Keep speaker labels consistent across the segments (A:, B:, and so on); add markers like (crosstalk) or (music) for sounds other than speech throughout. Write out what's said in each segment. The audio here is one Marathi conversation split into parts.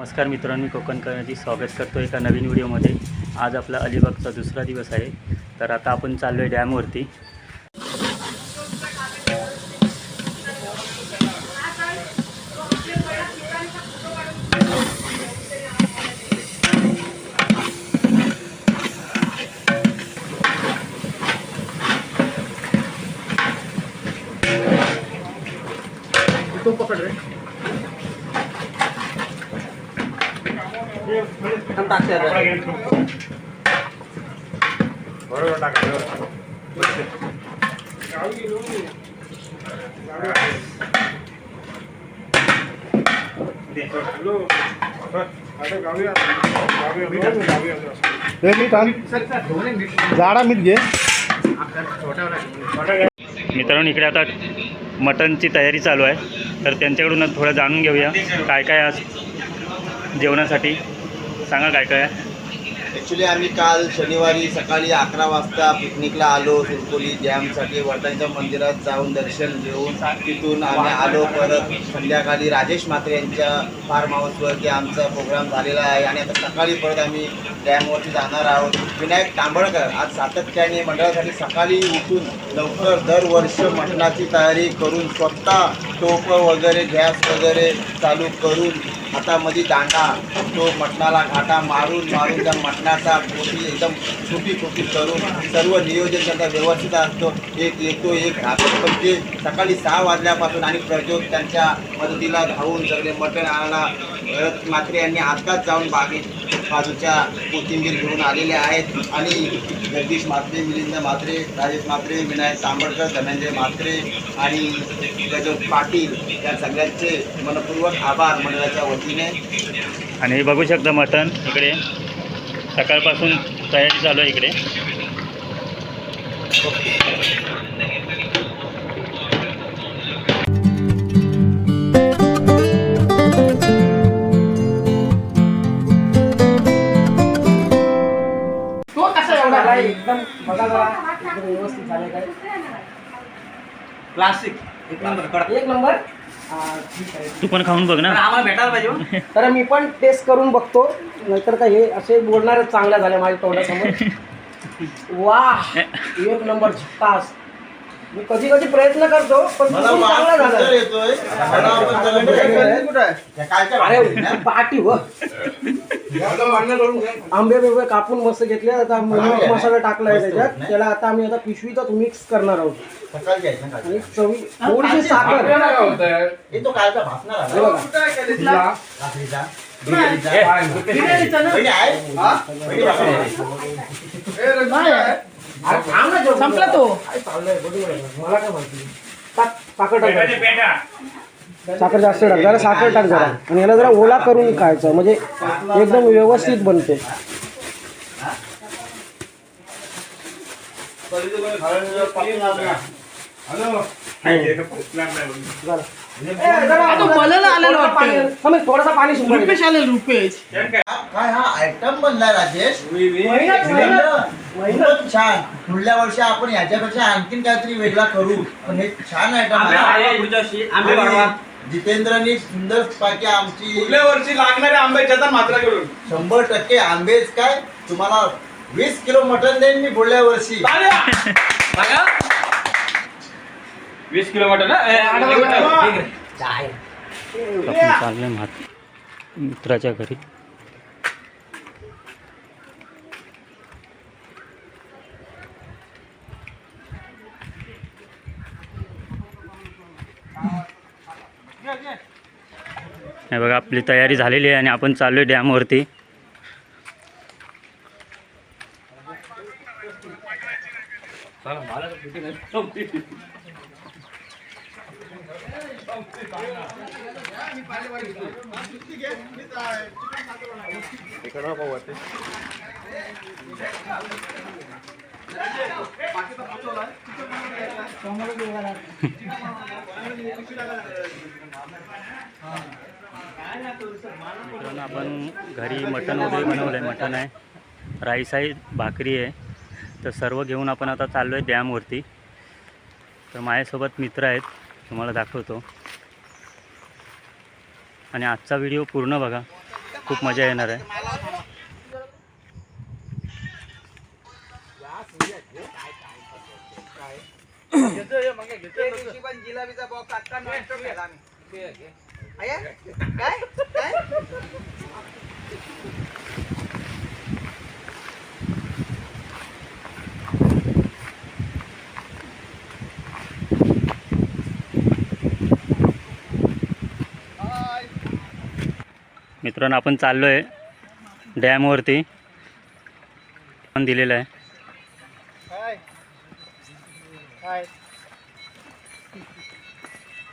A: नमस्कार मित्रांनो मी कोकण करण्याची स्वागत करतो एका नवीन व्हिडिओमध्ये. आज आपला अलिबागचा दुसरा दिवस आहे. तर आता आपण चाललो आहे डॅमवरती.
B: तो पकड रे हम टाकते आता.
C: बरोबर टाका
B: हे मीठ आण जाडा मीठ घे.
A: मित्रांनो इकडे आता मटनची तयारी चालू आहे. तर त्यांच्याकडून थोडं जाणून घेऊया काय काय आज जेवणासाठी. सांगा काय काय?
D: ॲक्च्युली आम्ही काल शनिवारी सकाळी अकरा वाजता पिकनिकला आलो सुरकोली डॅमसाठी वर्धनच्या मंदिरात जाऊन दर्शन घेऊन तिथून आम्ही आलो. परत संध्याकाळी राजेश म्हात्रे यांच्या फार्म हाऊसवरती आमचा प्रोग्राम झालेला आहे. आणि आता सकाळी परत आम्ही डॅमवरती जाणार आहोत. विनायक तांबळकर आज सातत्याने मंडळासाठी सकाळी उठून लवकर दरवर्ष मटणाची तयारी करून स्वतः टोपं वगैरे गॅस वगैरे चालू करून हातामध्ये दांडा तो मटणाला घाटा मारून मारून त्या मटणाचा पोटी एकदम छोटी छोटी करून सर्व नियोजन त्यांचा व्यवस्थित असतो. एक येतो एक राहतो. पण ते सकाळी सहा वाजल्यापासून आणि प्रज्योत त्यांच्या मदतीला धावून सगळे मटण आणायला भरत मात्रे यांनी आत्ताच जाऊन बागेत बाजूच्या कोथिंबीर घेऊन आलेले आहेत. आणि जगदीश म्हात्रे मिलिंद म्हात्रे राजेश म्हात्रे विनायक तांबडकर धनंजय म्हात्रे आणि प्रज्योत पाटील या सगळ्यांचे मनपूर्वक आभार मंडळाच्या वतीने
A: आणि हे बघू शकता मटन इकडे. सकाळपासून तयारी चालू आहे इकडे.
B: तो कसा एवढा एकदम बघा जरा. एकदम व्यवस्थित झाले काय?
D: क्लासिक एक नंबर
B: एक नंबर. हा, ठीक आहे
A: तू पण खाऊन बघ ना.
D: आम्हाला भेटायला पाहिजे (laughs)
B: तर मी पण टेस्ट करून बघतो. नाहीतर काय हे असे बोलणारच चांगल्या झाल्या माझ्या तोंडासमोर. (laughs) वा एक नंबर झकास मी कधी कधी प्रयत्न करतो पण चांगला झाला. अरे पाठी व (laughs) आंबे बिंबे कापून मस्त घेतले. आता नमक मसाला टाकलाय त्याच्यात. त्याला आता आम्ही आता पिशवीतच मिक्स करणार आहोत. आणि चवी थोडीशी साखर.
D: हे
B: बघा. संपला तो. मला काय माहिती? टाक साखर जास्त टाक जरा साखर टाक जरा. आणि याला जरा ओला करून खायचं म्हणजे एकदम व्यवस्थित बनते. थोडासा पाणी सुंभाळ
D: काय हा आयटम बनलाय राजेश? छान. पुढल्या वर्षी आपण याच्यापेक्षा आणखीन काहीतरी वेगळा करू. पण हे छान आयटम आहे. जितेंद्रनी सुंदर पैकी आमची
C: पुढल्या वर्षी लागणारे आंब्याच्या मात्रा करून.
D: शंभर टक्के आंबेच काय? तुम्हाला वीस किलो मटन देईन मी पुढल्या वर्षी.
C: वीस किलोमीटर ना
A: चाललोय म्हात मित्राच्या घरी. हे बघा आपली तयारी झालेली आहे आणि आपण चाललोय डॅमवरती. मित्रांनो आपण घरी मटण वगैरे बनवलं आहे मटण आहे राईस आहे भाकरी आहे. तर सर्व घेऊन आपण आता चाललो आहे डॅमवरती. तर माझ्यासोबत मित्र आहेत तुम्हाला दाखवतो. आणि आजचा व्हिडिओ पूर्ण बघा खूप मजा येणार आहे.
D: जिलाबीचा बॉक्स आता काय? काय?
A: मित्रांनो आपण चाललो आहे डॅमवरती पण दिलेलं आहे.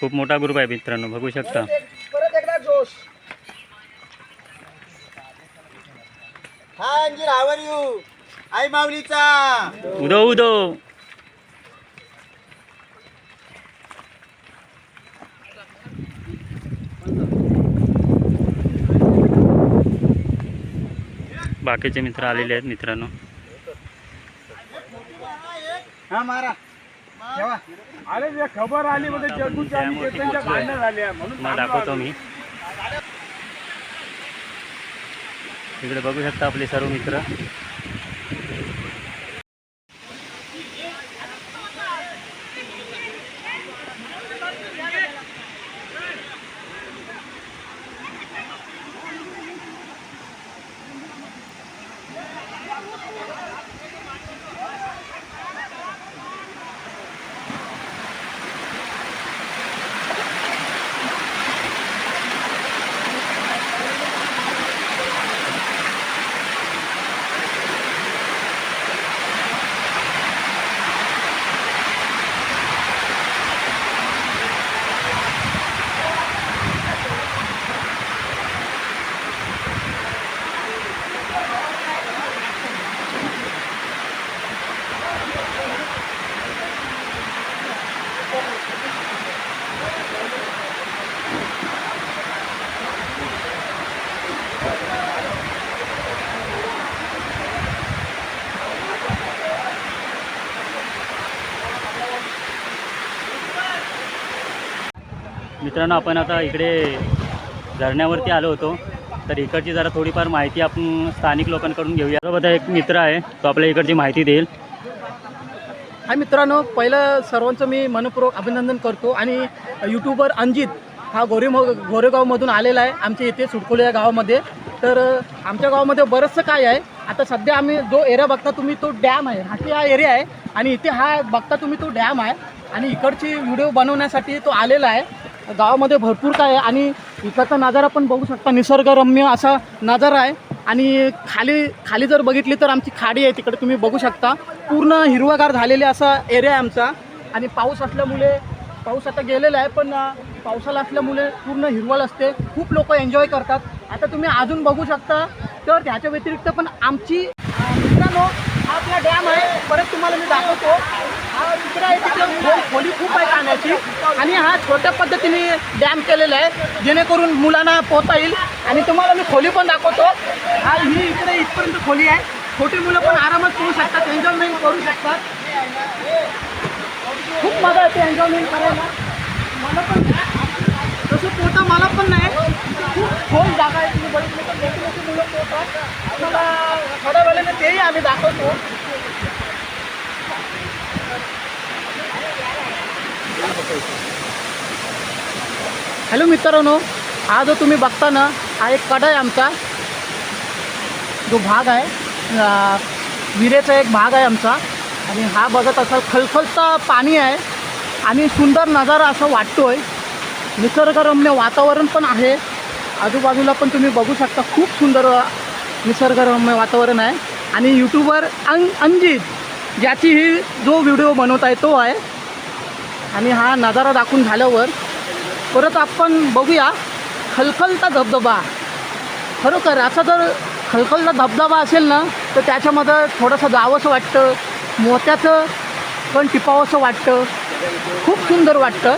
A: खूप मोठा ग्रुप आहे मित्रांनो बघू शकता.
D: परत एकदा जोश. हाय अंजीर हाव आर यू आई माऊलीचा.
A: उदो उदो. बाकीचे मित्र आलेले आहेत मित्रांनो.
D: हा मारा.
C: अरे जे खबर आली म्हणजे जगूच्या आणि चेतनच्या
A: पोहोचलोय.
C: भांडणं झाल्या म्हणून
A: दाखवतो मी. इकडे बघू शकता आपले सर्व मित्र. मित्रांनो आपण आता इकडे धरण्यावरती आलो होतो. तर इकडची जरा थोडीफार माहिती आपण स्थानिक लोकांकडून घेऊया. सोबत एक मित्र आहे तो आपल्या इकडची माहिती देईल.
E: हाय मित्रांनो पहिलं सर्वांचं मी मनपूर्वक अभिनंदन करतो आणि यूट्यूबर अंजित हा गोरे गोरेगावमधून आलेला आहे. आमच्या इथे सुटकोली या गावामध्ये. तर आमच्या गावामध्ये बरंचसं काय आहे आता सध्या आम्ही जो एरिया बघता तुम्ही तो डॅम आहे. हाती हा एरिया आहे आणि इथे हा बघता तुम्ही तो डॅम आहे. आणि इकडची व्हिडिओ बनवण्यासाठी तो आलेला आहे. गावामध्ये भरपूर काय आहे आणि इकडचा नजारा पण बघू शकता निसर्गरम्य असा नजारा आहे. आणि खाली खाली जर बघितली तर आमची खाडी आहे तिकडे तुम्ही बघू शकता. पूर्ण हिरवागार झालेले असा एरिया आहे आमचा. आणि पाऊस असल्यामुळे पाऊस आता गेलेला आहे पण पावसाला असल्यामुळे पूर्ण हिरवळ असते. खूप लोक एन्जॉय करतात. आता तुम्ही अजून बघू शकता तर त्याच्या व्यतिरिक्त पण आमची मित्रांनो हा आपला डॅम आहे. परत तुम्हाला मी दाखवतो. खोली खूप आहे पाण्याची. आणि हा छोट्या पद्धतीने डॅम केलेला आहे. जेणेकरून मुलांना पोहता येईल. आणि तुम्हाला मी खोली पण दाखवतो. हा ही इकडे इथपर्यंत खोली आहे. छोटी मुलं पण आरामात पोहू शकतात एन्जॉयमेंट करू शकतात. खूप मजा येते एन्जॉयमेंट करायला. मला पण तसं पोहता मला पण नाही. खूप खोल जागा आहे. तुम्ही बघितलं तर मोठी मोठी मुलं पोहतात. आम्हाला थोड्या वेळेने तेही आम्ही दाखवतो. हॅलो मित्रांनो हा जो तुम्ही बघता ना हा एक कडा आहे आमचा. जो भाग आहे विरेचा विहिरेचा एक भाग आहे आमचा. आणि हा बघत असाल खलखलता पाणी आहे. आणि सुंदर नजारा असं आहे निसर्गरम्य वातावरण पण आहे. आजूबाजूला पण तुम्ही बघू शकता खूप सुंदर निसर्गरम्य वातावरण आहे. आणि यूट्यूबर अंग अंजित ज्याची ही जो व्हिडिओ बनवत आहे तो आहे. आणि हा नजारा दाखवून झाल्यावर परत आपण बघूया खलखलता धबधबा. खरोखर असा जर खलखलता धबधबा असेल ना तर त्याच्यामध्ये थोडंसं जावंसं वाटतं मोत्याचं पण टिपावंसं वाटतं. खूप सुंदर वाटतं.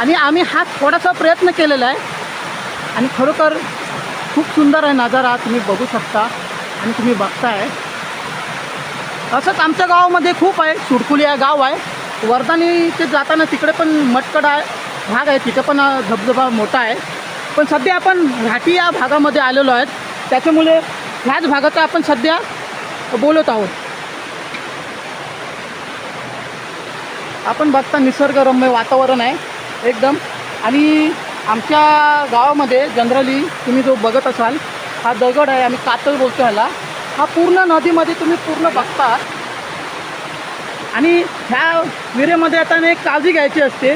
E: आणि आम्ही हा थोडासा प्रयत्न केलेला आहे. आणि खरोखर खूप सुंदर आहे नजारा तुम्ही बघू शकता आणि तुम्ही बघताय. असंच आमच्या गावामध्ये खूप आहे सुडकुली हा गाव आहे. वर्धानी ते जाताना तिकडे पण मटकड भाग आहे तिथे पण धबधबा मोठा आहे. पण सध्या आपण घाटी या भागामध्ये आलेलो आहेत. त्याच्यामुळे ह्याच भागाचा आपण सध्या बोलत आहोत. आपण बघता निसर्गरम्य वातावरण आहे एकदम. आणि आमच्या गावामध्ये जनरली तुम्ही जो बघत असाल हा दगड आहे आम्ही कातळ बोलतो ह्याला. हा पूर्ण नदीमध्ये तुम्ही पूर्ण बघता. आणि ह्या विरेमध्ये आता एक काळजी घ्यायची असते.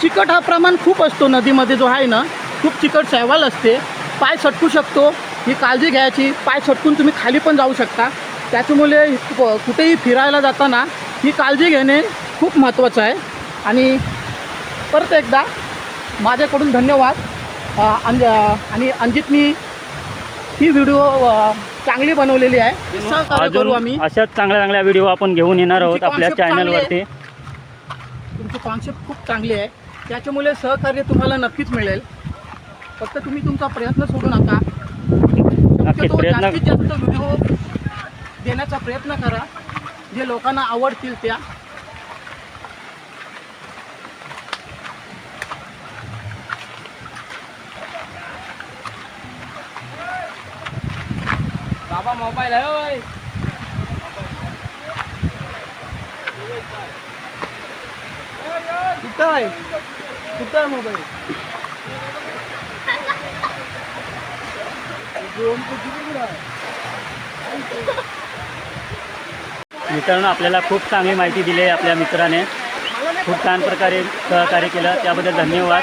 E: चिकट हा प्रमाण खूप असतो नदीमध्ये जो आहे ना खूप चिकट सहवाल असते. पाय सटकू शकतो ही काळजी घ्यायची. पाय सटकून तुम्ही खाली पण जाऊ शकता. त्याच्यामुळे कुठेही फिरायला जाताना ही काळजी घेणे खूप महत्त्वाचं आहे. आणि परत एकदा माझ्याकडून धन्यवाद. अंज आणि अंजितनी ही व्हिडिओ चांगली बनवलेली आहे. सहकार्य करू
A: अजून
E: आम्ही
A: अशाच चांगल्या चांगल्या व्हिडिओ आपण घेऊन येणार आहोत
E: तुमची
A: आपल्या
E: concept चांगली आहे.
A: चॅनलवरती
E: तुमची कॉन्सेप्ट खूप चांगली आहे. त्याच्यामुळे सहकार्य तुम्हाला नक्कीच मिळेल. फक्त तुम्ही तुमचा प्रयत्न सोडू नका. शक्यतो
A: प्रयत्न-
E: जास्तीत जास्त व्हिडिओ देण्याचा प्रयत्न करा. जे लोकांना आवडतील त्या.
F: बाबा मोबाईल आहे
E: कुठं आहे? कुठं आहे मोबाईल?
A: मित्रांनो आपल्याला खूप चांगली माहिती दिली आहे आपल्या मित्राने. खूप छान प्रकारे सहकार्य केलं. त्याबद्दल धन्यवाद.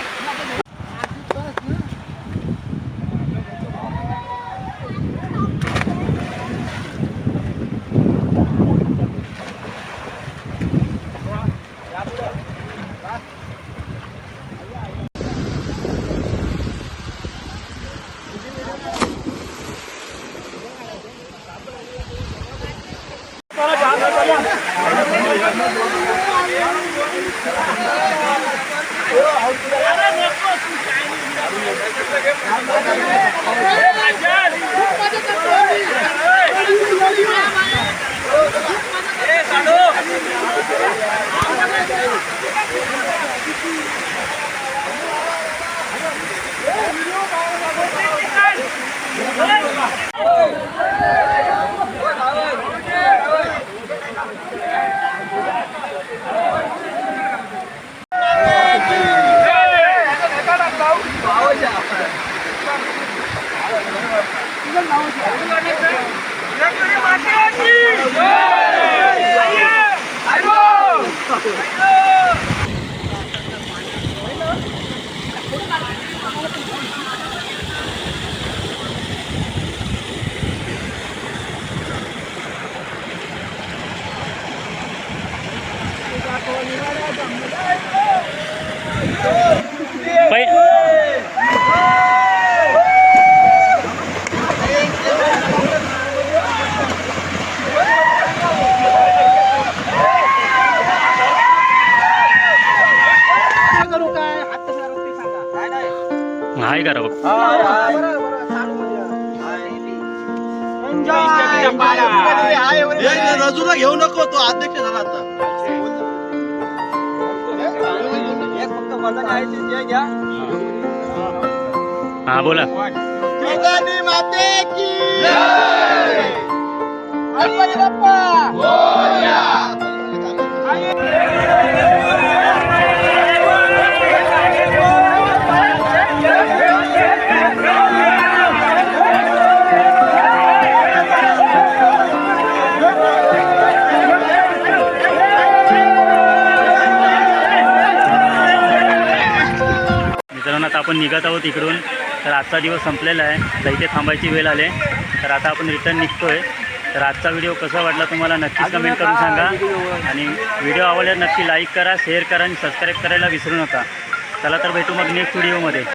E: करूया.
C: रजूला घेऊ नको तो अध्यक्ष झाला आता.
A: हा बोला.
C: माते की
E: गणपती बाप्पा.
A: आपण निघत आहोत इकडून. तर आजचा दिवस संपलेला आहे. तर इथे थांबायची वेळ आले. तर आता आपण रिटर्न निघतोय. तर आजचा व्हिडिओ कसा वाटला तुम्हाला नक्कीच कमेंट करून सांगा. आणि व्हिडिओ आवडल्यास नक्की लाईक करा शेअर करा आणि सबस्क्राईब करायला विसरू नका. चला तर भेटू मग नेक्स्ट व्हिडिओमध्ये